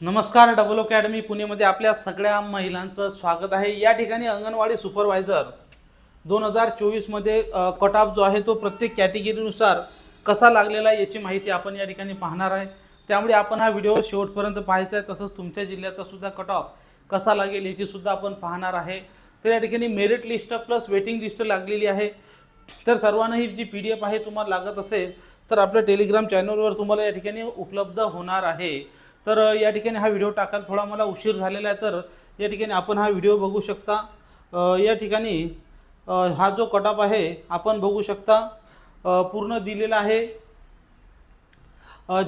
नमस्कार double academy पुणेमध्ये आपल्या सगळ्या महिलांचं स्वागत आहे. या ठिकाणी अंगणवाडी सुपरवायझर दोन हजार चोवीसमध्ये कट ऑफ जो आहे तो प्रत्येक कॅटेगरीनुसार कसा लागलेला आहे याची माहिती आपण या ठिकाणी पाहणार आहे. त्यामुळे आपण हा व्हिडिओ शेवटपर्यंत पाहायचा आहे. तसंच तुमच्या जिल्ह्याचा सुद्धा कट ऑफ कसा लागेल याची सुद्धा आपण पाहणार आहे. तर या ठिकाणी merit list plus waiting list लागलेली आहे. तर सर्वांना ही जी पी डी एफ आहे तुम्हाला लागत असेल तर आपल्या टेलिग्राम चॅनलवर तुम्हाला या ठिकाणी उपलब्ध होणार आहे. तर या ठिकाणी हा व्हिडिओ टाकायला थोडा मला उशीर झालेला आहे. तर या ठिकाणी आपण हा व्हिडिओ बघू शकता. या ठिकाणी हा जो कटअप आहे आपण बघू शकता पूर्ण दिलेला आहे.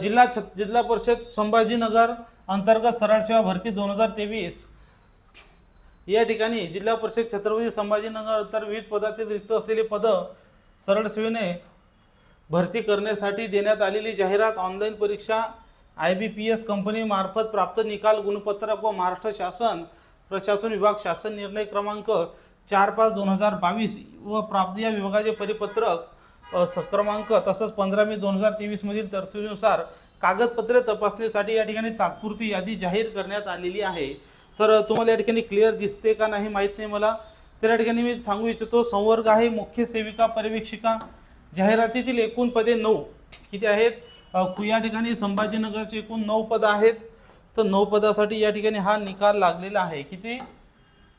जिल्हा छ जिल्हा परिषद संभाजीनगर अंतर्गत सरळ सेवा भरती दोन हजार तेवीस. या ठिकाणी जिल्हा परिषद छत्रपती संभाजीनगर अंतर विविध पदातील रिक्त असलेली पदं सरळ सेवेने भरती करण्यासाठी देण्यात आलेली जाहिरात ऑनलाईन परीक्षा आय बी पी एस कंपनीमार्फत प्राप्त निकाल गुणपत्रक व महाराष्ट्र शासन प्रशासन विभाग शासन निर्णय क्रमांक चार पाच दोन हजार बावीस व प्राप्त या विभागाचे परिपत्रक स क्रमांक तसंच पंधरा मे दोन हजार तेवीसमधील तरतुदीनुसार कागदपत्रे तपासणीसाठी या ठिकाणी तात्पुरती यादी जाहीर करण्यात आलेली आहे. तर तुम्हाला या ठिकाणी क्लिअर दिसते का नाही माहीत नाही मला. तर या ठिकाणी मी सांगू इच्छितो संवर्ग आहे मुख्य सेविका पर्यवेक्षिका जाहिरातीतील एकूण पदे नऊ किती आहेत? या ठिकाणी संभाजीनगरचे एकूण नऊ पदं आहेत. तर नऊ पदासाठी या ठिकाणी हा निकाल लागलेला आहे. किती?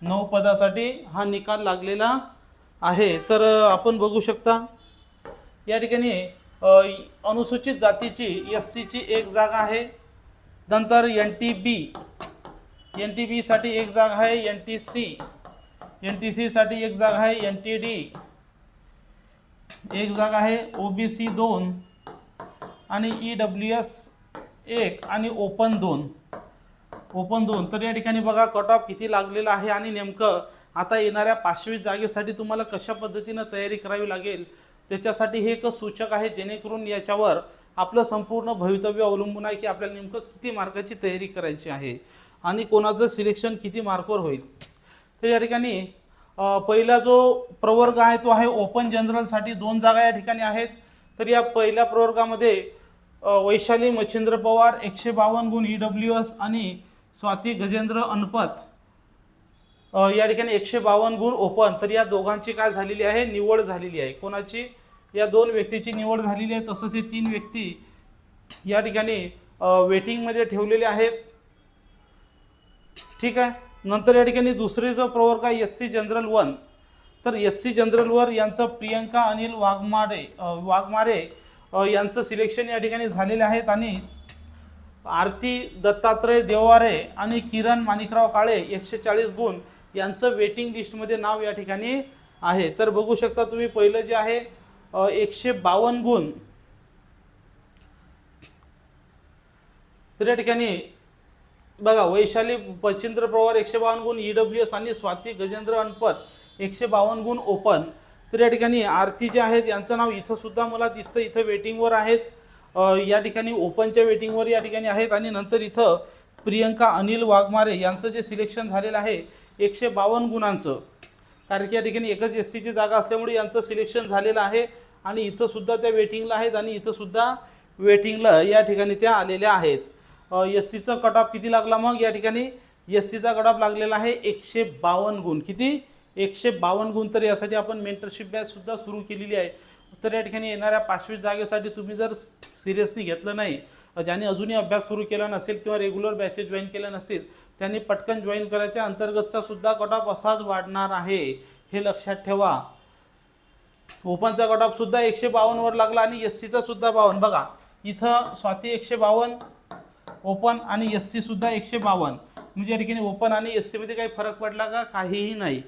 नऊ पदासाठी हा निकाल लागलेला आहे. तर आपण बघू शकता या ठिकाणी अनुसूचित जातीची एस सीची एक जागा आहे. नंतर N T B N T बीसाठी एक जागा आहे N T C N T सीसाठी एक जागा आहे एन टी डी एक जागा आहे ओ बी सी दोन आणि ई डब्ल्यू एस एक आणि ओपन दोन. ओपन दोन. तर या ठिकाणी बघा कट ऑफ किती लागलेला आहे आणि नेमकं आता येणाऱ्या पाचवी जागेसाठी तुम्हाला कशा पद्धतीनं तयारी करावी लागेल त्याच्यासाठी हे एक सूचक आहे जेणेकरून याच्यावर आपलं संपूर्ण भवितव्य अवलंबून आहे की आपल्याला नेमकं किती मार्काची तयारी करायची आहे आणि कोणाचं सिलेक्शन किती मार्कवर होईल. तर या ठिकाणी पहिला जो प्रवर्ग आहे तो आहे ओपन जनरलसाठी दोन जागा या ठिकाणी आहेत. तर या पहिल्या प्रवर्गामध्ये वैशाली मच्छिंद्र पवार एकशे बावन्न गुण ई डब्ल्यू एस आणि स्वाती गजेंद्र अनपत. या ठिकाणी एकशे बावन्न गुण ओपन तर या दोघांची काय झालेली आहे? निवड झालेली आहे. कोणाची? या दोन व्यक्तीची निवड झालेली आहे. तसंच हे तीन व्यक्ती या ठिकाणी वेटिंगमध्ये ठेवलेले आहेत. ठीक आहे? नंतर या ठिकाणी दुसरे जो प्रवर्ग आहे एस सी जनरल वन. तर एस सी जनरल वर यांचं प्रियंका अनिल वाघमारे वाघमारे यांचं सिलेक्शन या ठिकाणी झालेले आहेत आणि आरती दत्तात्रय देवारे आणि किरण माणिकराव काळे एकशे चाळीस गुण यांचं वेटिंग लिस्टमध्ये नाव या ठिकाणी आहे. तर बघू शकता तुम्ही पहिलं जे आहे एकशे बावन्न गुण. तर या ठिकाणी बघा वैशाली पचिंद्र पवार एकशे बावन्न गुण ई डब्ल्यू एस आणि स्वाती गजेंद्र अनपत एकशे बावन्न गुण ओपन तर या ठिकाणी आरती जे आहेत यांचं नाव इथं सुद्धा मला दिसतं इथं वेटिंगवर आहेत. या ठिकाणी ओपनच्या वेटिंगवर या ठिकाणी आहेत. आणि नंतर इथं प्रियंका अनिल वाघमारे यांचं जे सिलेक्शन झालेलं आहे एकशे बावन्न गुणांचं. कारण की या ठिकाणी एकच एस सीची जागा असल्यामुळे यांचं सिलेक्शन झालेलं आहे. आणि इथंसुद्धा त्या वेटिंगला आहेत आणि इथंसुद्धा वेटिंगला या ठिकाणी त्या आलेल्या आहेत. एस सीचा कट ऑफ किती लागला मग? या ठिकाणी एस सीचा कट ऑफ लागलेला आहे एकशे बावन्न गुण. किती? एकशे बावन्न गुण तर यासाठी आपण मेंटरशिप बॅचसुद्धा सुरू केलेली आहे. तर या ठिकाणी येणाऱ्या पाचवी जागेसाठी तुम्ही जर सिरियसली घेतलं नाही ज्याने अजूनही अभ्यास सुरू केला नसेल किंवा रेग्युलर बॅचेस जॉईन केल्या नसतील त्यांनी पटकन जॉईन करायच्या अंतर्गतचा सुद्धा कट ऑफ असाच वाढणार आहे हे लक्षात ठेवा. ओपनचा कट ऑफ सुद्धा एकशे बावन्नवर लागला आणि एस सीचा सुद्धा बावन्न. बघा इथं स्वाती एकशे बावन्न ओपन आणि एस सीसुद्धा एकशे बावन्न. म्हणजे या ठिकाणी ओपन आणि एस सीमध्ये काही फरक पडला का? काहीही नाही.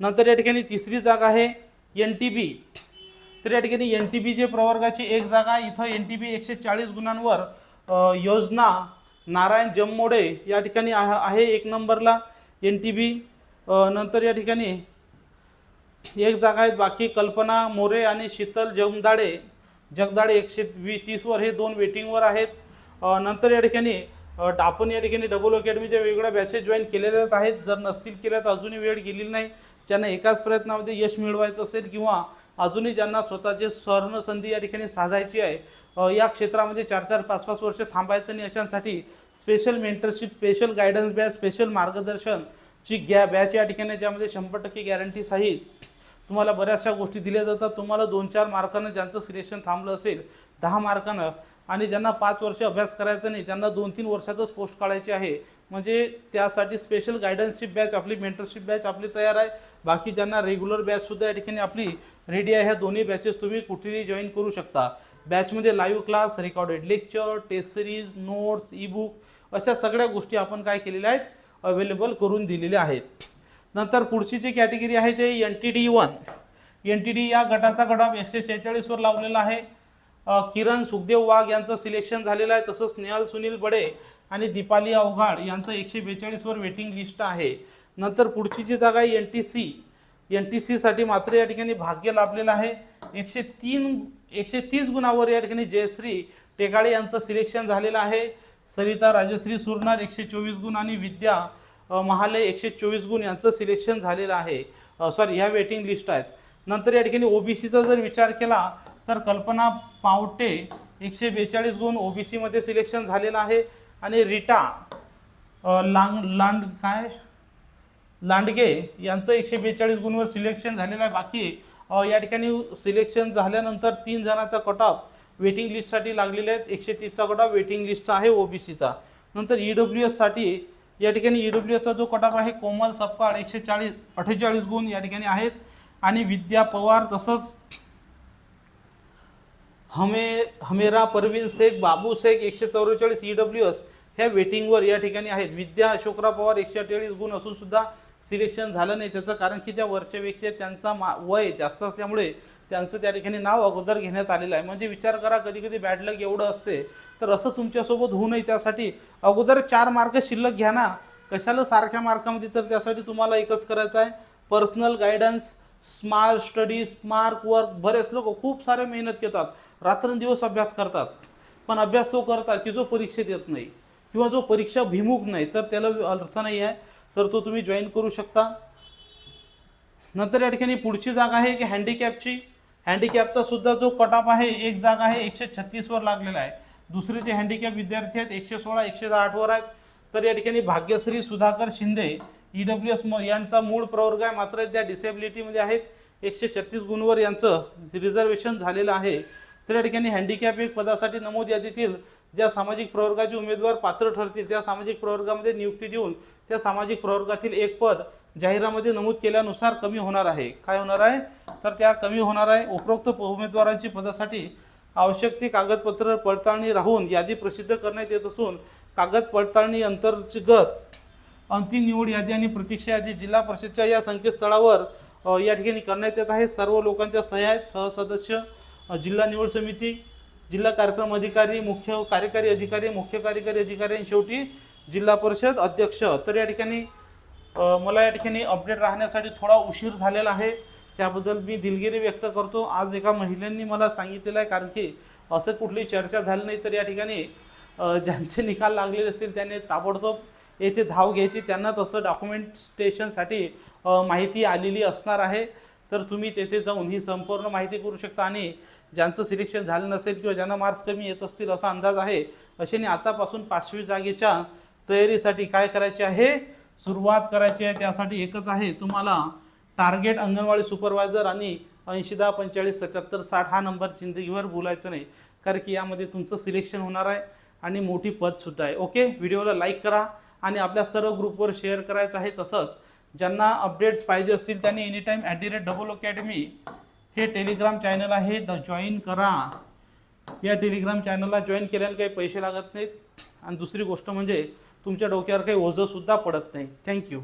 नंतर या ठिकाणी तिसरी जागा आहे एन टी बी तर या ठिकाणी एन टी बी जे प्रवर्गाची एक जागा इथं एन टी बी एकशे चाळीस गुणांवर योजना नारायण जममोडे या ठिकाणी आहे एक नंबरला एन टी बी नंतर या ठिकाणी एक जागा आहेत बाकी कल्पना मोरे आणि शीतल जमदाडे. जगदाडे एकशे वी तीसवर हे दोन वेटिंगवर आहेत. नंतर या ठिकाणी आपण या ठिकाणी डबल अकॅडमीच्या वेगवेगळ्या बॅचेस जॉईन केलेल्याच आहेत. जर नसतील केल्या तर अजूनही वेळ गेलेली नाही. ज्यांना एकाच प्रयत्नामध्ये यश मिळवायचं असेल किंवा अजूनही ज्यांना स्वतःचे स्वर्ण संधी या ठिकाणी साधायची आहे या क्षेत्रामध्ये चार चार पाच पाच वर्ष थांबायचं आणि अशांसाठी special mentorship special guidance batch special मार्गदर्शनची गॅ बॅच या ठिकाणी ज्यामध्ये शंभर टक्के गॅरंटी सहित तुम्हाला बऱ्याचशा गोष्टी दिल्या जातात. तुम्हाला दोन चार मार्कानं ज्यांचं सिलेक्शन थांबलं असेल दहा मार्कानं आणि ज्यांना पाच वर्ष अभ्यास करायचा नाही त्यांना दोन तीन वर्षातच पोस्ट काढायची आहे. म्हणजे त्यासाठी स्पेशल गायडन्सची बॅच आपली मेंटरशिप बॅच आपली तयार आहे. बाकी ज्यांना रेग्युलर बॅचसुद्धा या ठिकाणी आपली रेडी आहे ह्या दोन्ही बॅचेस तुम्ही कुठेही जॉईन करू शकता. बॅचमध्ये live class recorded lecture test series notes e book अशा सगळ्या गोष्टी आपण काय केलेल्या आहेत अवेलेबल करून दिलेल्या आहेत. नंतर पुढची जी कॅटेगरी आहे ते N T D one N T D या गटाचा गटाप एकशे शेहेचाळीसवर लावलेला आहे. किरण सुखदेव वाघ यांचं सिलेक्शन झालेलं आहे. तसंच स्नेहल सुनील बडे आणि दीपाली अवघाड यांचं एकशे बेचाळीसवर वेटिंग लिस्ट आहे. नंतर पुढची जी जागा आहे N T C N T सीसाठी मात्र या ठिकाणी भाग्य लाभलेलं आहे. एकशे तीन एकशे तीस गुणावर या ठिकाणी जयश्री टेकाळे यांचं सिलेक्शन झालेलं आहे. सरिता राजश्री सुरनार एकशे चोवीस गुण आणि विद्या महाले एकशे चोवीस गुण यांचं सिलेक्शन झालेलं आहे. सॉरी ह्या वेटिंग लिस्ट आहेत. नंतर या ठिकाणी ओबीसीचा जर विचार केला तर कल्पना पावटे एकशे बेचाळीस गुण ओबीसीमध्ये सिलेक्शन झालेलं आहे. आणि रिटा लांग लांड काय? लांडगे यांचं एकशे बेचाळीस गुणवर सिलेक्शन झालेलं आहे. बाकी या ठिकाणी सिलेक्शन झाल्यानंतर तीन जणांचा कट ऑफ वेटिंग लिस्टसाठी लागलेले आहेत. एकशे तीसचा कट ऑफ वेटिंग लिस्टचा आहे ओबीसीचा. नंतर ई डब्ल्यू एससाठी या ठिकाणी ई डब्ल्यू एसचा जो कट ऑफ आहे कोमल सपकाळ एकशे चाळीस अठ्ठेचाळीस गुण या ठिकाणी आहेत. आणि विद्या पवार तसंच हमे हमेरा परवीन शेख बाबू शेख एकशे चौवेचाळीस ई डब्ल्यू एस ह्या वेटिंगवर या ठिकाणी आहेत. विद्या अशोकराव पवार एकशे अठ्ठेचाळीस गुण असून सुद्धा सिलेक्शन झालं नाही. त्याचं कारण की ज्या वरच्या व्यक्ती आहेत त्यांचा मा वय जास्त असल्यामुळे त्यांचं त्या ठिकाणी नाव अगोदर घेण्यात आलेलं आहे. म्हणजे विचार करा कधी कधी बॅडलक एवढं असते. तर असं तुमच्यासोबत होऊ नये त्यासाठी. अगोदर चार मार्क शिल्लक घ्या ना. कशाला सारख्या मार्कामध्ये? तर त्यासाठी तुम्हाला एकच करायचं आहे. Personal guidance smart study smart work बरेच लोक खूप सारे मेहनत घेतात. रात्रंदिवस अभ्यास करतात. पण अभ्यास तो करतात की जो परीक्षेत येत नाही किंवा जो परीक्षा भिमुख नाही तर त्याला अर्थ नाही आहे तर तो तुम्ही जॉईन करू शकता. नंतर या ठिकाणी पुढची जागा आहे की हँडिकॅपची हँडिकॅपचा सुद्धा जो कटाप आहे एक जागा आहे एकशे छत्तीसवर लागलेला आहे. दुसरे जे हँडिकॅप विद्यार्थी आहेत एकशे सोळा एकशे आठवर आहेत. तर या ठिकाणी Bhagyashree Sudhakar Shinde E W S म यांचा मूळ प्रवर्ग आहे मात्र त्या डिसेबिलिटीमध्ये आहेत. एकशे छत्तीस गुणवर यांचं रिझर्वेशन झालेलं आहे. तर या ठिकाणी हँडिकॅप एक पदासाठी नमूद यादीतील ज्या सामाजिक प्रवर्गाचे उमेदवार पात्र ठरतील त्या सामाजिक प्रवर्गामध्ये नियुक्ती देऊन त्या सामाजिक प्रवर्गातील एक पद जाहिरामध्ये नमूद केल्यानुसार कमी होणार आहे. काय होणार आहे? तर त्या कमी होणार आहे. उपरोक्त उमेदवारांची पदासाठी आवश्यक ती कागदपत्र पडताळणी राहून यादी प्रसिद्ध करण्यात येत असून कागद पडताळणी अंतर्गत अंतिम निवड यादी आणि प्रतीक्षा यादी जिल्हा परिषदच्या या संकेतस्थळावर या ठिकाणी करण्यात येत आहे. सर्व लोकांच्या सह्या आहेत. सहसदस्य जिल्हा निवड समिती जिल्हा कार्यक्रम अधिकारी मुख्य कार्यकारी अधिकारी मुख्य कार्यकारी अधिकारी आणि शेवटी जिल्हा परिषद अध्यक्ष. तर या ठिकाणी मला या ठिकाणी अपडेट राहण्यासाठी थोडा उशीर झालेला आहे. त्याबद्दल मी दिलगिरी व्यक्त करतो. आज एका महिलांनी मला सांगितलेलं आहे कारण की असं कुठली चर्चा झाली नाही तर या ठिकाणी ज्यांचे निकाल लागलेले असतील त्यांनी ताबडतोब येथे धाव घ्यायची. त्यांना तसं डॉक्युमेंटेशनसाठी माहिती आलेली असणार आहे. तर तुम्ही तेथे जाऊन ही संपूर्ण माहिती करू शकता आणि ज्यांचं सिलेक्शन झालं नसेल किंवा ज्यांना मार्क्स कमी येत असतील असा अंदाज आहे अशाने आतापासून पाचवी जागेच्या तयारीसाठी काय करायचे आहे? सुरुवात करायची आहे. त्यासाठी एकच आहे तुम्हाला टार्गेट अंगणवाडी सुपरवायझर आणि ऐंशी दहा पंचेचाळीस सत्याहत्तर साठ हा नंबर जिंदगीभर बोलायचं नाही. कारण की यामध्ये तुमचं सिलेक्शन होणार आहे आणि मोठी पदसुद्धा आहे. ओके व्हिडिओला लाईक करा आणि आपल्या सर्व ग्रुपवर शेअर करायचं आहे तसंच ज्यांना अपडेट्स पाहिजे असतील त्यांनी any time at the rate double academy हे टेलिग्राम चॅनल आहे. जॉईन करा. या टेलिग्राम चॅनलला जॉईन केल्याने काही पैसे लागत नाहीत. आणि दुसरी गोष्ट म्हणजे तुमच्या डोक्यावर काही ओझंसुद्धा पडत नाही. थँक्यू